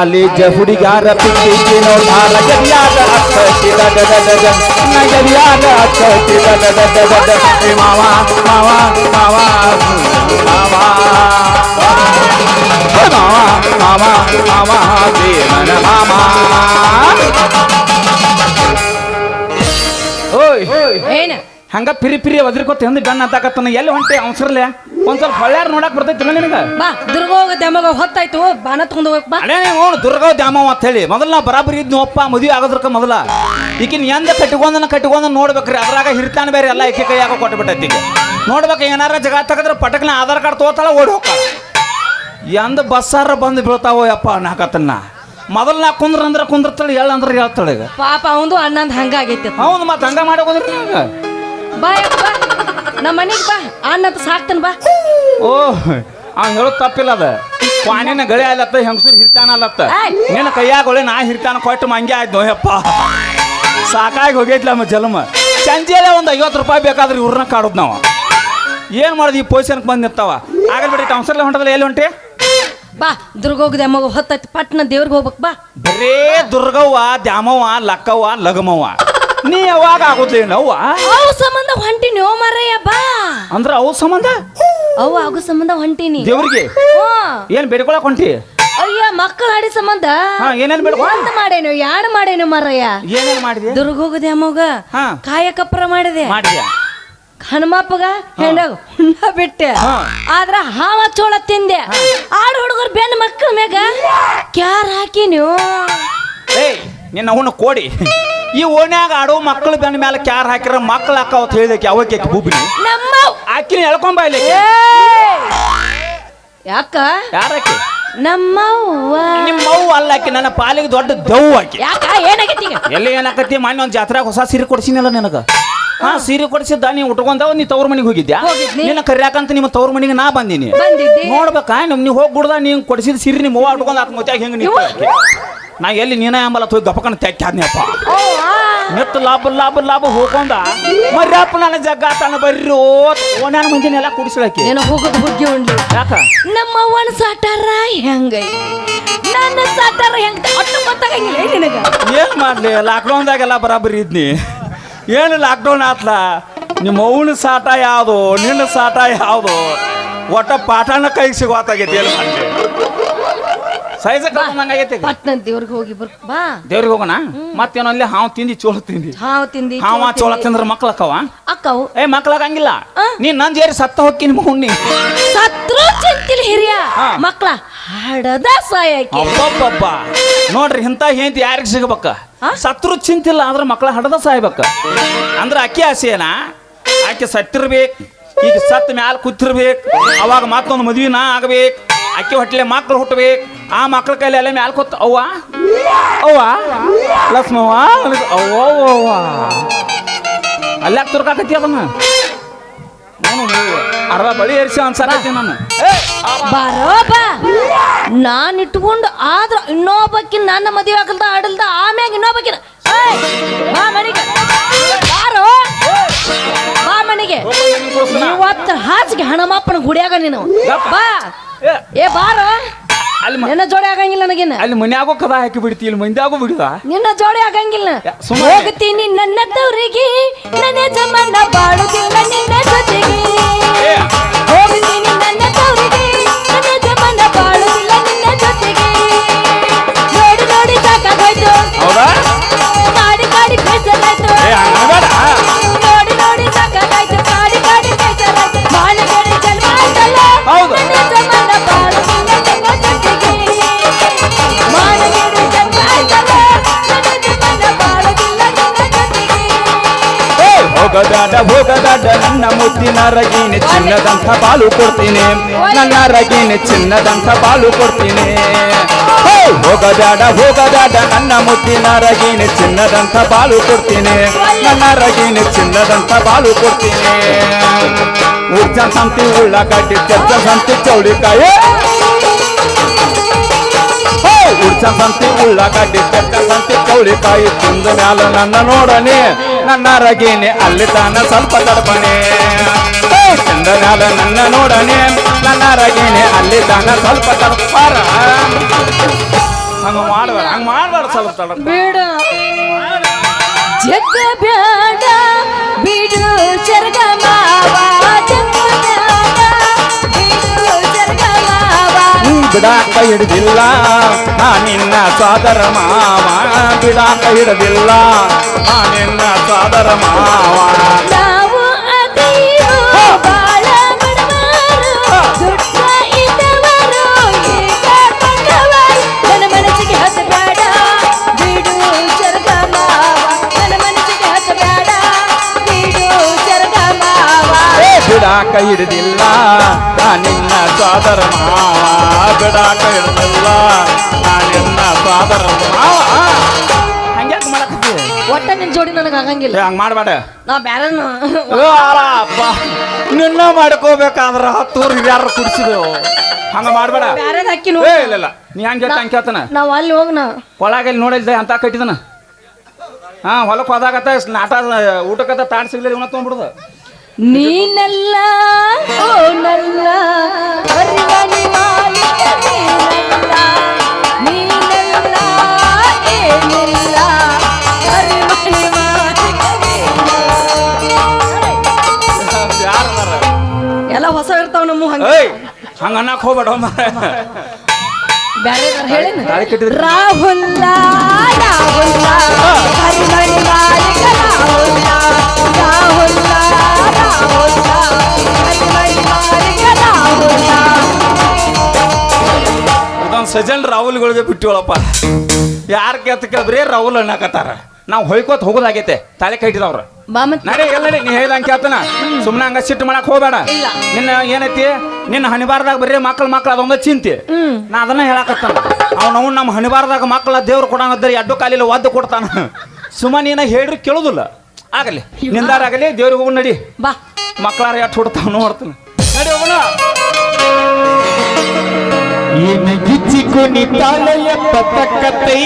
College ಹುಡುಗಾರ ಪಿಕ್ಕಿಗೆ ನೋಡಾರ ಗರಿಯಾದ ಅಕ್ಕಿ ದಡ ದಡ ದಡ ನಗರಿಯಾದ ಅಕ್ಕಿ ದಡ ದಡ ದಡ ಏ ಮಾವ ಮಾವ ಮಾವ ಮಾವ ಮಾಮ ಮಾಮ ಮಾಮ ಹಂಗ ಪಿರಿ ಪಿರಿ ಒದ್ರಿಕೊತ ಹಿಂದೆ ಬೆನ್ನ ಹತ್ತಾಕತ್ತನ ಎಲ್ಲಿ ಹೊಂಟೆ ಅವಸರಲೆ ಒಂದ್ ಸ್ವಲ್ಪ ಹೊಳ್ಯಾರ ನೋಡಕ್ ಬರ್ತೈತಿ ನಿನಗ? ಬಾ ದುರ್ಗ ಹೋಗ ದ್ಯಾಮಗ ಹೊತ್ತಾಯ್ತು ಬಾನ ತಗೊಂಡ್ ಹೋಗಕ್ ಬಾ ಅಡೇ ನೋಡು ದುರ್ಗಾವ್ ದ್ಯಾಮವ್ ಅಂತ ಹೇಳಿ. ಮೊದಲ ನಾವು ಬರಾಬರಿ ಇದ್ನು ಅಪ್ಪ ಮದುವೆ ಆಗೋದ್ರಕ ಮೊದಲ. ಈಕಿನ ಎಂದ ಕಟ್ಕೊಂದನ ಕಟ್ಕೊಂದ ನೋಡ್ಬೇಕ್ರಿ ಅದ್ರಾಗ ಹಿರ್ತಾನ ಬೇರೆ ಎಲ್ಲ ಏಕೆ ಕೈಯಾಗ ಕೊಟ್ಬಿಟ್ಟೈತಿ ನೋಡ್ಬೇಕು ಏನಾರ ಜಗ ತಗದ್ರ ಪಟಕ್ನ ಆಧಾರ್ ಕಾರ್ಡ್ ತೋತಾಳ ಓಡಿ ಹೋಗ್ತಾಳ. ಎಂದ ಬಸ್ಸಾರ ಬಂದು ಬೀಳ್ತಾವೋ ಯಪ್ಪ ನಾಕತ್ತನ್ನ ಮೊದಲ ನಾ ಕುಂದ್ರ ಅಂದ್ರೆ ಕುಂದಿರ್ತಾಳೆ ಹೇಳ ಅಂದ್ರೆ ಹೇಳ್ತಾಳೆ ಈಗ. ಪಾಪ ಅವನು ಅಣ್ಣಂದ್ ಹಂಗಾಗೈತಿ ಹೌದು ಮತ್ತೆ ಹಂಗ ಮಾಡೋದ್ರೆ ಬಾ ಯಪ್ಪ, ನಮ್ಮ ಮನೆಗೆ ಬಾ. ಅಣ್ಣಂತ ಸಾಕ್ತಾನ ಬಾ. ಓ ಅವ್ನು ಹೇಳೋದು ತಪ್ಪಿಲ್ಲ ಅದ. ಕ್ವಾಣಿನ ಗಳೆ ಆಲತ್ತ ಹೆಂಗಸರು ಹಿರ್ತಾನ ಅಲ್ಲತ್ತ! ನಿನ್ನ ಒಳ್ಳೆ ನಾ ಹಿರ್ತಾನ ಕೊಟ್ಟು ಮಂಗೆ ಆಯ್ತು ನೋಯಪ್ಪ ಸಾಕಾಗಿ ಹೋಗೈತ್ಲ ನಮ್ಮ ಜನ್ಮ ಸಂಜೆಲೆ ಒಂದು ಐವತ್ತು ರೂಪಾಯಿ ಬೇಕಾದ್ರೆ ಇವ್ರನ್ನ ಕಾಡೋದು ನಾವು. ಏನು ಮಾಡೋದು ಈ ಪೊಸಿಷನ್ಗೆ ಬಂದು ನಿಂತಾವ? ಆಗಲ್ ಬಿಡಿ ಟೌನ್ಸರ್ಲೆ ಹೊಂಟದಲ್ಲ ಎಲ್ಲಿ ಹೊಂಟಿ? ಬಾ ದುರ್ಗ ಹೋಗ ದ್ಯಾಮಗ ಹೊತ್ತಾಯ್ತು ಪಟ್ನ ದೇವ್ರಿಗೆ ಹೋಗ್ಬೇಕು ಬಾ. ಬರೇ ದುರ್ಗವ್ವ ದ್ಯಾಮವ್ವ ಲಕ್ಕವ್ವ ಲಗಮವ್ವ. ನೀ ಯಾವಾಗ ಆಗೋದೇನವ್ವ ಅವು ಸಂಬಂಧ ಹೊಂಟಿನಿ ಓ ಮಾರಯ್ಯ ಬಾ. ಅಂದ್ರೆ ಅವು ಸಂಬಂಧ? ಅವು ಆಗೋ ಸಂಬಂಧ ಹೊಂಟಿನಿ. ದೇವ್ರಿಗೆ? ಏನ್ ಬೇಡ್ಕೊಳಕ್ ಹೊಂಟಿ? ಅಯ್ಯ ಮಕ್ಕಳ ಆಡಿ ಸಂಬಂಧ. ಹಾ ಏನೇನು ಬೇಡ್ಕೊ? ಒಂದ್ ಮಾಡೇನು ಯಾಡ್ ಮಾಡೇನು ಮಾರಯ್ಯ? ಏನೇನ್ ಮಾಡಿದೆ? ದುರ್ಗ ಹೋಗ ಅಮ್ಮಗ ಹಾ. ಕಾಯಕಪ್ಪರ ಮಾಡಿದೆ. ಮಾಡಿದ್ಯಾ ಹನುಮಪ್ಪಗ ಹೆಂಡ ಹುಣ್ಣ ಬಿಟ್ಟೆ. ಆದ್ರ ಹಾವ ಚೋಳ ತಿಂದೆ. ಆಡು ಹುಡುಗರು ಬೆನ್ನ ಮಕ್ಕಳ ಮ್ಯಾಗ. ಕ್ಯಾರ್ ಹಾಕಿ ನೀವು ಏಯ್ ನಿನ್ನ ಅವನು ಕೋಡಿ. ಈ ಓಣ್ಯಾಗ ಆಡೋ ಮಕ್ಕಳು ಬೆನ್ನ ಮೇಲೆ ಕ್ಯಾರ್ ಹಾಕಿರ ಮಕ್ಕಳು ಅಂತ ಹೇಳಿದಕ್ಕೆ ಅವಕ್ಕೆ ಬುಬ್ಬಿನಿ ನಮ್ಮ ಆಕಿನ ಎಳ್ಕೊಂಬ ಇಲ್ಲಿ ಯಾಕ? ಯಾರಕ್ಕೆ ನಮ್ಮವ್ವ. ನಿಮ್ಮ ಅವ್ವ ಅಲ್ಲ ಆಕಿ ನನ್ನ ಪಾಲಿಗೆ ದೊಡ್ಡ ದೆವ್ವ ಆಕಿ. ಯಾಕ? ಏನಾಗೈತಿ ಈಗ? ಎಲ್ಲಿ ಏನಾಕತಿ ಮೊನ್ನೆ ಒಂದು ಜಾತ್ರೆಗೆ ಹೊಸ ಸೀರೆ ಕೊಡ್ಸಿನಲ್ಲ ನಿನಗ. ಹಾ. ಸೀರೆ ಕೊಡಿಸಿದ್ದ ನೀ ಉಟ್ಕೊಂಡವ ನೀ ತವ್ರ ಮನೆಗೆ ಹೋಗಿದ್ಯಾ? ಹೋಗಿದ್ನಿ. ನಿನ್ನ ಕರ್ಯಾಕಂತ ನಿಮ್ಮ ತವ್ರ ಮನೆಗೆ ನಾ ಬಂದಿನಿ. ಬಂದಿದ್ದಿ. ನೋಡ್ಬೇಕಾ ನಮ್ ನೀವು ಹೋಗಿ ಗುಡ್ದ ನೀ ಕೊಡಿಸಿದ ಸೀರೆ ನಿಮ್ಮ ಅವ್ವ ಉಟ್ಕೊಂಡ್ ಆತ್ ಹೆಂಗ್ ಹೆಂಗ ನೀವು ನಾ ಎಲ್ಲಿ ನೀನ ಎಂಬಲ್ಲ ಹೋಗಿ ಗಪಕನ ತೆಕ್ಕಾದ್ನಪ್ಪ. ನೆತ್ತು ಲಾಭ ಲಾಭ ಲಾಭ ಹೋಗೊಂದ ಮರ್ಯಪ್ಪ ನನ್ನ ಜಗ್ಗ ತಾನ ಬರ್ರಿ ಓನ್ಯಾನ ಮುಂಜಾನೆ ಎಲ್ಲ ಕುಡಿಸ್ಲಕ್ಕೆ. ಏನೋ ಹೋಗೋದು ಹುಗ್ಗಿ ಉಂಡು ಯಾಕ? ನಮ್ಮವ್ವನ ಸಾಟಾರ ಹೆಂಗ? ನನ್ನ ಸಾಟಾರ ಹೆಂಗ? ಗೊತ್ತಾಗಂಗಿಲ್ಲ ಏನ್ ನಿನಗ? ಏನ್ ಮಾಡ್ಲಿ ಲಾಕ್ಡೌನ್ದಾಗೆಲ್ಲ ಬರಾಬರಿ ಇದ್ನಿ. ಏನು ಲಾಕ್ಡೌನ್ ಆತ್ಲ? ನಿಮ್ಮ ಅವನ ಸಾಟ ಯಾವುದು ನಿನ್ನ ಸಾಟ ಯಾವುದು? ಒಟ್ಟ ಪಾಠನ ಕೈಗೆ ಸಿಗೋತಾಗೈತಿ ಏನು ಮಾಡ್ಲಿ? ಸೈಜ್ ಕಳ್ಕೊಂಡಂಗಾಗೈತಿ ಈಗ. ಪಟ್ನ ದೇವ್ರಿಗೆ ಹೋಗಿ ಬರ್ ಬಾ. ದೇವ್ರಿಗೆ ಹೋಗೋಣ? ಮತ್ತೇನೋ ಅಲ್ಲಿ ಹಾವು ತಿಂದಿ ಚೋಳ ತಿಂದಿ. ಹಾವು ತಿಂದಿ ಹಾವ ಚೋಳ ತಿಂದ್ರ ಮಕ್ಳು ಅಕ್ಕವ? ಅಕ್ಕವು. ಏ ಮಕ್ಳಾಗಂಗಿಲ್ಲ ಆ? ನೀ ನನ್ ಜೇರಿ ಸತ್ತ ಹೋಗಿ ನಿಮ್ಮ ಹುಣ್ಣಿ. ಸತ್ರು ಚಿಂತಿಲ್ ಹಿರಿಯ. ಹಾ. ಮಕ್ಳ ಹಡದ ಸಾಯಕ್ಕೆ. ಅಬ್ಬಬ್ಬಬ್ಬ. ನೋಡ್ರಿ ಇಂಥ ಹೆಂಡತಿ ಯಾರಿಗೆ ಸಿಗಬೇಕ? ಆ? ಸತ್ರು ಚಿಂತಿಲ್ಲ ಆದ್ರೆ ಮಕ್ಕಳ ಹಡದ ಸಾಯ್ಬೇಕ. ಅಂದ್ರೆ ಅಕ್ಕಿ ಆಸೆನ ಆಕೆ ಸತ್ತಿರ್ಬೇಕು ಈಗ ಸತ್ತ ಮ್ಯಾಲ ಕೂತಿರ್ಬೇಕು ಅವಾಗ ಮತ್ತೊಂದು ಮದ್ವಿನ ನಾ ಆಗ್ಬೇಕು. ಅಕ್ಕಿ ಹೊಟ್ಟಲೆ ಮಕ್ಳು ಹುಟ್ಟಬೇಕು ಆ ಮಕ್ಳ ಕೈಲಿ ಎಲ್ಲ ಮ್ಯಾಲ ಕೂತ್ ಅವ್ವ. ಅವ್ವ. ಲಕ್ಷ್ಮವ್ವ ಅವ್ವ ಅಲ್ಲಾಕ ತುರ್ಕಾಕತ್ತಿ ಅದನ್ನ? ನಾನು ಅರ್ಧ ಬಳಿ ಏರಿಸಿ ಅನ್ಸಾಕತ್ತಿ ನಾನು. ಏ, ಅವ. ಬಾರೋ ಬಾ ನಾನ್ ಇಟ್ಕೊಂಡು ಆದ್ರ ಇನ್ನೊಬ್ಬಕ್ಕಿ ನನ್ನ ಮದುವೆ ಆಗಲ್ದ ಆಡಲ್ದ ಆಮ್ಯಾಗ ಇನ್ನೊಬ್ಬಕ್ಕಿನ ಬಾ ಮನೆಗೆ. ಬಾರೋ. ಬಾ ಮನೆಗೆ. ಇವತ್ತು ಹಾಸಿಗೆ ಹಣಮಪ್ಪನ ಗುಡಿಯಾಗ ನೀನು. ಬಾ. ಅಲ್ಲಿ ನಿನ್ನ ಜೋಡಿ ಆಗಂಗಿಲ್ಲ ನನಗಿನ್ನ. ಅಲ್ಲಿ ಮನ್ಯಾಗೋ ಕದ ಹಾಕಿ ಬಿಡ್ತಿ ಇಲ್ಲಿ ಮಂದ್ಯಾಗೋ ಬಿಡುದ? ನಿನ್ನ ಜೋಡಿ ಆಗಂಗಿಲ್ಲ. ಸುಮ್ಮನೆ. ಹೋಗ್ತೀನಿ ನನ್ನ ತವರಿಗೆ ನನ್ನ ಜಮನ ಬಾಳುದಿಲ್ಲ ನಿನ್ನ ಜೊತೆಗೆ. ಹೋಗ್ತೀನಿ ನನ್ನ ಹೋಗದಾಡ ಹೋಗದಾಡ ನನ್ನ ಮುದ್ದಿನ ರಗೀನಿ ಚಿನ್ನದಂಥ ಬಾಲು ಕೊಡ್ತೀನಿ. ನನ್ನ ರಗೀನಿ ಚಿನ್ನದಂಥ ಬಾಲು ಕೊಡ್ತೀನಿ. ಹೋಗದಾಡ ಹೋಗಬೇಡ ನನ್ನ ಮುದ್ದಿನ ರಗೀನಿ ಚಿನ್ನದಂತ ಬಾಲು ಕೊಡ್ತೀನಿ ನನ್ನ ರಗೀನಿ ಚಿನ್ನದಂತ ಬಾಲು ಕೊಡ್ತೀನಿ. ಉಜ್ಜ ಸಂತಿ ಉಳ್ಳಾಗಡ್ಡಿ ಚರ್ಚ ಸಂತಿ ಚೌಳಿಕಾಯಿ. ಉಜ್ಜ ಸಂತಿ ಉಳ್ಳಾಗಡ್ಡಿ ಚರ್ಚ ಸಂತಿ ಚೌಳಿಕಾಯಿ. ತಿಂದ ಮ್ಯಾಲ ನನ್ನ ನೋಡನೆ ನನ್ನ ರಗೇನೆ ಅಲ್ಲಿ ತಾನ ಸ್ವಲ್ಪ ತಡಪಣೆ. ಚಂದನಾದ ನನ್ನ ನೋಡನೆ ನನ್ನ ರಗೇನೆ ಅಲ್ಲಿ ತಾನ ಸ್ವಲ್ಪ ತಡಪಾರ. ಹಂಗ ಮಾಡ್ಬೇಡ ಹಂಗ ಮಾಡ್ಬೇಡ ಸ್ವಲ್ಪ ತಡ ಬೇಡ. ಜಗ್ಗ ಬೇಡ ಬಿಡು, ಚರ್ಗ ಮಾವ. ಬಿಡಾಕ ಹಿಡಿದಿಲ್ಲ ನಾ ನಿನ್ನ ಸಾದರ ಮಾವ ಬಿಡಾಕ ಹಿಡಿದಿಲ್ಲ ನಾ ನಿನ್ನ ಸಾದರ ಮಾವ ನಾವು ಅದೀರು ಬಾಳ ಬಡವರು ಬಿಡಾಕ ಹಿಡಿದಿಲ್ಲ. ನಿನ್ನ ಸಾದರ ಮಾವ ಬಿಡಾಕ ಹಿಡಿದಿಲ್ಲ. ನಿನ್ನ ಸಾದರ ಮಾವ ಹಂಗ್ಯಾಕ್ ಮಾಡಕತ್ತಿ? ಒಟ್ಟ ನಿನ್ ಜೋಡಿ ನನಗೆ ಆಗಂಗಿಲ್ಲ. ಹಂಗ್ ಮಾಡ್ಬೇಡ. ನಾ ಬ್ಯಾರನು ಅಪ್ಪ ನಿನ್ನ ಮಾಡ್ಕೋಬೇಕಾದ್ರ ಹತ್ತೂರು ಯಾರು ಕುಡಿಸಿದೆವು. ಹಂಗ ಮಾಡ್ಬೇಡ. ಬ್ಯಾರದ ಹಾಕಿನು ಏ ಇಲ್ಲ ಇಲ್ಲ. ನೀ ಹಂಗೆ ಹಂಗೆ ಕೇಳ್ತಾನ ನಾವು ಅಲ್ಲಿ ಹೋಗ್ನ ಒಳಗಲ್ಲಿ ನೋಡಿಲ್ದೆ ಅಂತ ಕಟ್ಟಿದನ. ಹಾ ಹೊಲಕ್ಕೆ ಹೋದಾಗತ್ತ ನಾಟ ಊಟಕ್ಕತ್ತ ತಾಟ್ ಸಿಗ್ಲಿಲ್ಲ ಇವನ ತೊಗೊಂಡ್ಬಿಡುದು. ನೀನಲ್ಲ ಓ ನಲ್ಲ ಅರಿವನಿ ಮಾಲಿಕ ನೀನಲ್ಲ ನೀನಲ್ಲ ಏನಿಲ್ಲ ಅರಿವನಿ ಮಾಲಿಕ ಎಲ್ಲ ಹೊಸ ಇರ್ತಾವ ನಮ್ಮ ಹಂಗ. ಹಂಗ ಅನ್ನಕ್ ಹೋಗ್ಬೇಡ ಬ್ಯಾರೆ ರಾಹುಲ್ಲ ರಾಹುಲ್ಲ ರಾಹುಲ್ಲ ರಾಹುಲ್ಲ. ಸಜಲ್ ರಾಹುಲ್ಗಳಿಗೆ ಬಿಟ್ಟಿವಳಪ್ಪ. ಯಾರ ಕೆತ್ತ ಬರೀ ರಾಹುಲ್ ಅನ್ನಕತ್ತಾರ. ನಾವು ಹೊಯ್ಕೋತ್ ಹೋಗೋದಾಗೈತೆ ತಾಳೆ ಕಟ್ಟಿದವ್ರು ಮತ್ ನಡಿ ಎಲ್ಲ ನೀ ಹೇಳ್ದಂಗೆ ಕೇಳ್ತಾನ. ಸುಮ್ಮನೆ ಹಂಗ ಸಿಟ್ಟು ಮಾಡಕ್ ಹೋಗಬೇಡ. ನಿನ್ನ ಏನೈತಿ? ನಿನ್ನ ಹಣಿಬಾರ್ದಾಗ ಬರೀ ಮಕ್ಳು ಮಕ್ಳು ಅದೊಂದ ಚಿಂತೆ. ನಾ ಅದನ್ನ ಹೇಳಕತ್ತಾನ. ಅವ್ನ ಅವ್ನು ನಮ್ಮ ಹಣಿಬಾರ್ದಾಗ ಮಕ್ಕಳ ದೇವ್ರು ಕೊಡೋಣ ಎಡ್ಡು ಕಾಲಿಲ್ಲ ಒದ್ದು ಕೊಡ್ತಾನ. ಸುಮ್ಮನೆ ಏನ ಹೇಳ್ರಿ ಕೇಳೋದಿಲ್ಲ. ಆಗಲಿ. ನಿಂದಾರಾಗಲಿ ದೇವ್ರಿಗೆ ಹೋಗಿ ನಡಿ. ಬಾ. ಮಕ್ಕಳಾರ ಎಷ್ಟು ಹುಡ್ತಾವ ನೋಡ್ತಾನೆ ನಡಿ ಹೋಗೋಣ. ಏನು ಗಿಚ್ಚಿಕೊನಿ ತಾಳೆಯಪ್ಪ ತಕ್ಕತ್ತೈ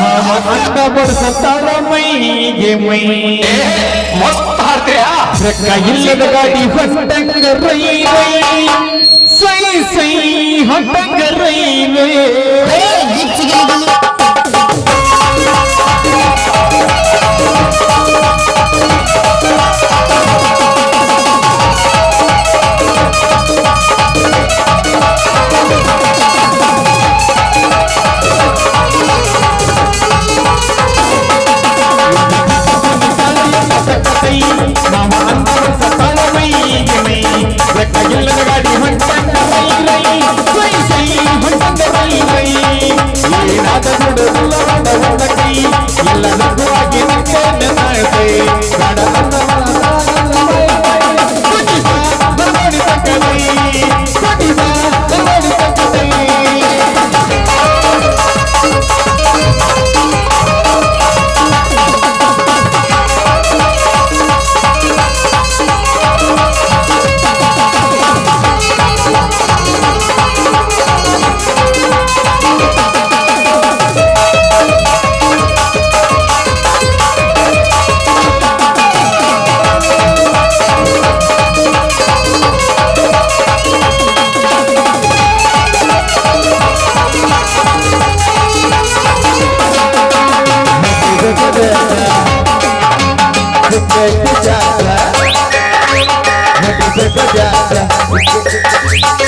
ಮಾವ ಅನ್ನ ಬಡಿಸತಾಳ ಮೈಗೆ ಮೈ. ಮಸ್ತ್ ಹಾಡ್ತೀಯಾ? ರೊಕ್ಕ ಇಲ್ಲದ ಗಾಡಿ ಹೊಟ್ಟಂಗ ರೈ ರೈ ಸೈ ಸೈ ಹೊಟ್ಟಂಗ Rai Rai Jaja, jaja, jaja.